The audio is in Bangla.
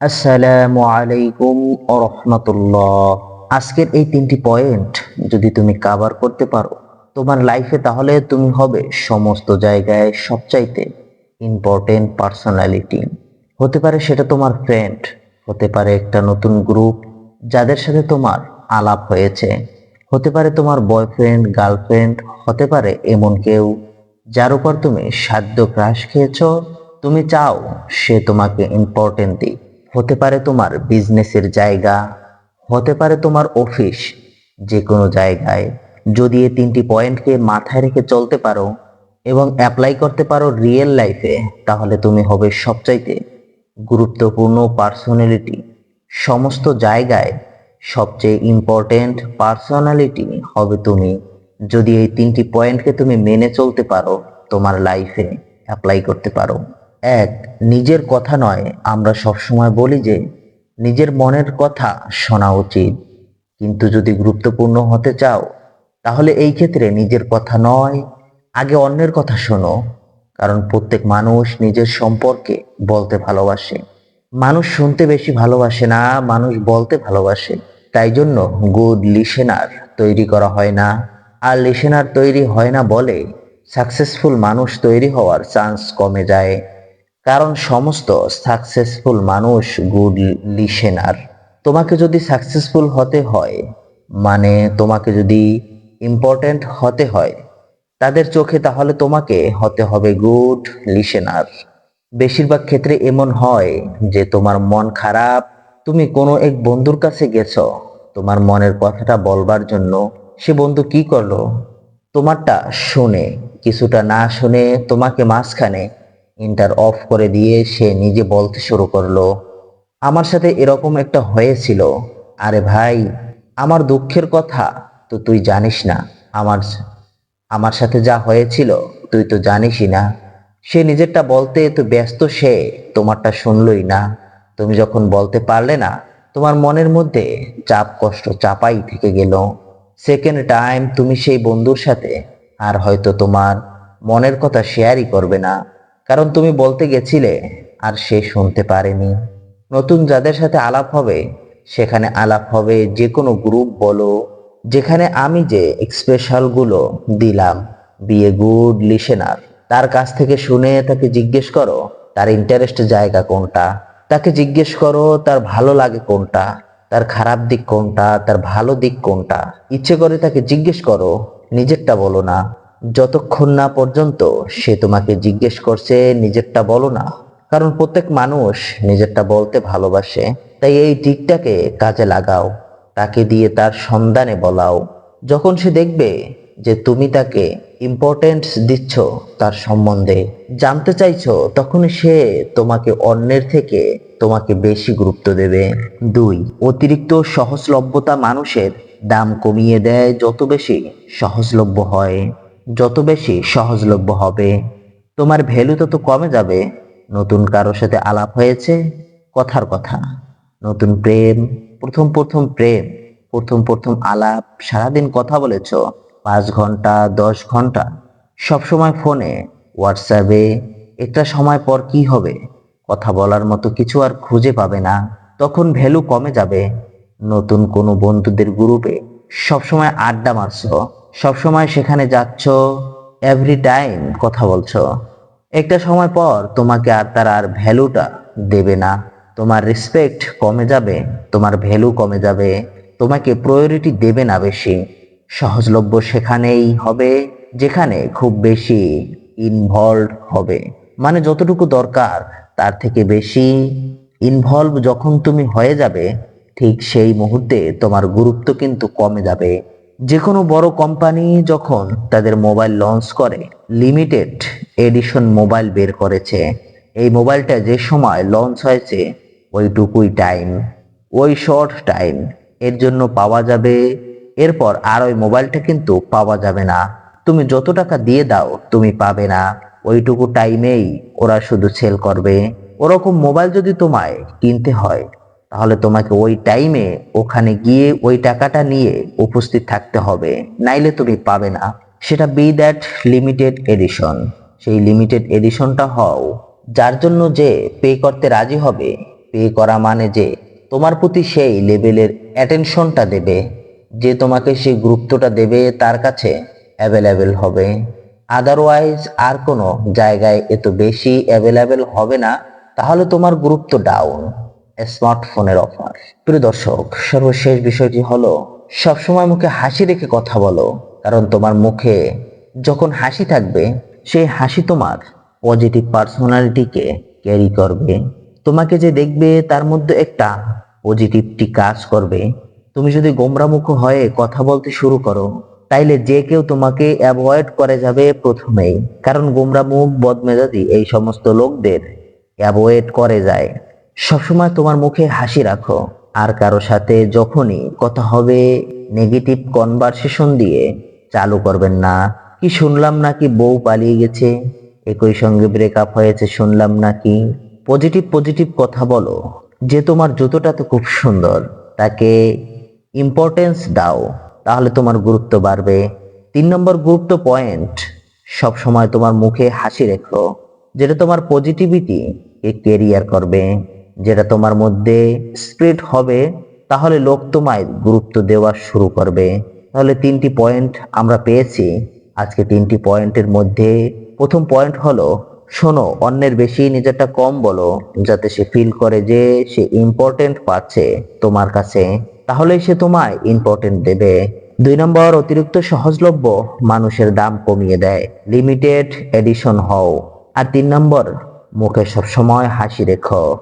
আসসালামু আলাইকুম রহমতুল্লাহ। আজকের এই তিনটি পয়েন্ট যদি তুমি কাভার করতে পারো, তোমার লাইফে তাহলে তুমি হবে সমস্ত জায়গায় সবচাইতে ইম্পর্টেন্ট পার্সোনালিটি হতে পারে সেটা তোমার ফ্রেন্ড হতে পারে একটা নতুন গ্রুপ যাদের সাথে তোমার আলাপ হয়েছে। হতে পারে তোমার বয়ফ্রেন্ড গার্লফ্রেন্ড হতে পারে এমন কেউ যার উপর তুমি সাধ্য ক্রাশ খেয়েছ। তুমি চাও সে তোমাকে ইম্পর্টেন্ট দিক। হতে পারে তোমার বিজনেসের জায়গা, হতে পারে তোমার অফিস যে কোনো জায়গায়। যদি এই তিনটি পয়েন্টকে মাথায় রেখে চলতে পারো এবং অ্যাপ্লাই করতে পারো রিয়েল লাইফে তাহলে তুমি হবে সবচাইতে গুরুত্বপূর্ণ পার্সোনালিটি সমস্ত জায়গায় সবচেয়ে ইম্পর্টেন্ট পার্সোনালিটি হবে তুমি। যদি এই তিনটি পয়েন্টকে তুমি মেনে চলতে পারো, তোমার লাইফে অ্যাপ্লাই করতে পারো। এক, নিজের কথা নয়। আমরা সবসময় বলি যে, নিজের মনের কথা শোনা উচিত। কিন্তু যদি গুরুত্বপূর্ণ হতে চাও, তাহলে এই ক্ষেত্রে নিজের কথা নয়, আগে অন্যের কথা শোনো। কারণ প্রত্যেক মানুষ নিজের সম্পর্কে বলতে ভালোবাসে। মানুষ শুনতে বেশি ভালোবাসে না, মানুষ বলতে ভালোবাসে। তাই জন্য গুড লিসেনার তৈরি করা হয় না। আর লিসেনার তৈরি হয় না বলে সাকসেসফুল মানুষ তৈরি হওয়ার চান্স কমে যায়। কারণ সমস্ত সাকসেসফুল মানুষ গুড লিসেনার তোমাকে যদি সাকসেসফুল হতে হয় মানে তোমাকে যদি ইম্পর্ট্যান্ট হতে হয়, তাদের চোখে তাহলে তোমাকে হতে হবে গুড লিসেনার বেশিরভাগ ক্ষেত্রে এমন হয় যে তোমার মন খারাপ, তুমি কোনো এক বন্ধুর কাছে গেছো, তোমার মনের কথাটা বলবার জন্য, সে বন্ধু কি করল? তোমারটা শুনে, কিছুটা না শুনে তোমাকে মাঝখানে ইন্টার অফ করে দিয়ে সে নিজে বলতে শুরু করল, আমার সাথে এরকম একটা হয়েছিল। আরে ভাই, আমার দুঃখের কথা, তো তুই জানিস না। আমার আমার সাথে যা হয়েছিল, তুই তো জানিসই না। সে নিজেরটা বলতে তো ব্যস্ত সে, তোমারটা শুনলই না। তুমি যখন বলতে পারলে না, তোমার মনের মধ্যে চাপ, কষ্ট, চাপাই থেকে গেল। সেকেন্ড টাইম তুমি সেই বন্ধুর সাথে, আর হয়তো তোমার মনের কথা শেয়ারই করবে না। কারণ তুমি বলতে গেছিলে, আর সে শুনতে পারেনি। নতুন যাদের সাথে আলাপ হবে, সেখানে আলাপ হবে যে কোনো গ্রুপ বলো, যেখানে আমি যে এক্সপ্রেশালগুলো দিলাম বিয়ে গুড লিসেনার তার কাছ থেকে শুনে তাকে জিজ্ঞেস করো, তার ইন্টারেস্ট জায়গা কোনটা? তাকে জিজ্ঞেস করো, তার ভালো লাগে কোনটা? তার খারাপ দিক কোনটা? তার ভালো দিক কোনটা? ইচ্ছে করে তাকে জিজ্ঞেস করো, নিজেরটা বলো না। যতক্ষণ না পর্যন্ত সে তোমাকে জিজ্ঞেস করছে, নিজেরটা বলো না। কারণ প্রত্যেক মানুষ নিজেরটা বলতে ভালোবাসে। তাই এই দিকটাকে কাজে লাগাও। তাকে দিয়ে তার সন্ধানে বলাও। যখন সে দেখবে যে তুমি তাকে ইম্পর্টেন্স দিচ্ছ তার সম্বন্ধে, জানতে চাইছো তখন সে তোমাকে অন্যের থেকে তোমাকে বেশি গুরুত্ব দেবে। দুই, অতিরিক্ত সহজলভ্যতা মানুষের দাম কমিয়ে দেয়। যত বেশি সহজলভ্য হয়। যত বেশি সহজলভ্য হবে। তোমার ভ্যালু তত কমে যাবে। নতুন কারোর সাথে আলাপ হয়েছে, কথার কথা। নতুন প্রেম, প্রথম প্রথম প্রেম, প্রথম প্রথম আলাপ, সারাদিন কথা বলেছ, পাঁচ ঘণ্টা, দশ ঘণ্টা। সবসময় ফোনে, হোয়াটসঅ্যাপে, একটা সময় পর কি হবে? কথা বলার মতো কিছু আর খুঁজে পাবে না। তখন ভ্যালু কমে যাবে। নতুন কোনো বন্ধুদের গ্রুপে সবসময় আড্ডা মারছো, সবসময় সেখানে যাচ্ছ এভরি টাইম কথা বলছো। একটা সময় পর তোমাকে আর তার আর ভ্যালুটা দেবে না। তোমার রেসপেক্ট কমে যাবে, তোমার ভ্যালু কমে যাবে, তোমাকে প্রায়োরিটি দেবে না বেশি। সহজলভ্য সেখানেই হবে, যেখানে খুব বেশি ইনভলভ হবে। মানে যতটুকু দরকার, তার থেকে বেশি ইনভলভ যখন তুমি হয়ে যাবে ঠিক সেই মুহূর্তে তোমার গুরুত্ব কিন্তু কমে যাবে। যে কোনো বড় কোম্পানি যখন তাদের মোবাইল লঞ্চ করে লিমিটেড এডিশন মোবাইল বের করেছে। এই মোবাইলটা যে সময় লঞ্চ হয়েছে, ওইটুকুই টাইম ওই শর্ট টাইম এর জন্য পাওয়া যাবে। এরপর আর ওই মোবাইলটা কিন্তু পাওয়া যাবে না। তুমি যত টাকা দিয়ে দাও, তুমি পাবে না। ওইটুকু টাইমেই ওরা শুধু সেল করবে। ওরকম মোবাইল যদি তোমায় কিনতে হয় তাহলে তোমাকে ওই টাইমে ওখানে গিয়ে ওই টাকাটা নিয়ে উপস্থিত থাকতে হবে। নাইলে তুমি পাবে না। সেটা বি দ্যাট লিমিটেড এডিশন সেই লিমিটেড এডিশনটা হও। যার জন্য যে পে করতে রাজি হবে পে করা মানে যে তোমার প্রতি সেই লেভেলের অ্যাটেনশনটা দেবে। যে তোমাকে সেই গুরুত্বটা দেবে, তার কাছে অ্যাভেলেবেল হবে। আদারওয়াইজ আর কোনো জায়গায় এত বেশি অ্যাভেলেবেল হবে না। তাহলে তোমার গুরুত্ব ডাউন স্মার্টফোনের অফার প্রিয় দর্শক, সর্বশেষ বিষয়টি হলো, সবসময় মুখে হাসি রেখে কথা বলো, কারণ তোমার মুখে যখন হাসি থাকবে, সেই হাসি তোমার পজিটিভ পার্সোনালিটিকে ক্যারি করবে। তোমাকে যে দেখবে, তার মধ্যে একটা পজিটিভটি কাজ করবে। তুমি যদি গোমরামুখ হয়ে কথা বলতে শুরু করো, তাইলে যে কেউ তোমাকে অ্যাভয়েড করে যাবে প্রথমেই। কারণ গোমরামুখ বদমেজাজি এই সমস্ত লোকদের অ্যাভয়েড করে যায়। সবসময় তোমার মুখে হাসি রাখো, আর কারও সাথে যখনই কথা হবে নেগেটিভ কনভারসেশন দিয়ে চালু করবেন না। কি শুনলাম নাকি বউ পালিয়ে গেছে? একই সঙ্গে ব্রেকআপ হয়েছে, শুনলাম নাকি? পজিটিভ পজিটিভ কথা বলো। যে তোমার জুতোটা তো খুব সুন্দর, তাকে ইম্পর্টেন্স দাও, তাহলে তোমার গুরুত্ব বাড়বে। তিন নম্বর গুরুত্ব পয়েন্ট সব সময় তোমার মুখে হাসি রেখো, যেটা তোমার পজিটিভিটি কেরিয়ার করবে। যেটা তোমার মধ্যে স্প্রেড হবে, তাহলে লোক তোমায় গুরুত্ব দেওয়া শুরু করবে। তাহলে তিনটি পয়েন্ট আমরা পেয়েছি। আজকে তিনটি পয়েন্টের মধ্যে প্রথম পয়েন্ট হলো, শোনো, অন্যের বেশি নিজেরটা কম বলো, যাতে সে ফিল করে যে সে ইম্পর্টেন্ট পাচ্ছে তোমার কাছে। তাহলেই সে তোমায় ইম্পর্টেন্ট দেবে। দুই নম্বর, অতিরিক্ত সহজলভ্য মানুষের দাম কমিয়ে দেয় লিমিটেড এডিশন হও। আর তিন নম্বর, মুখে সবসময় হাসি রেখো।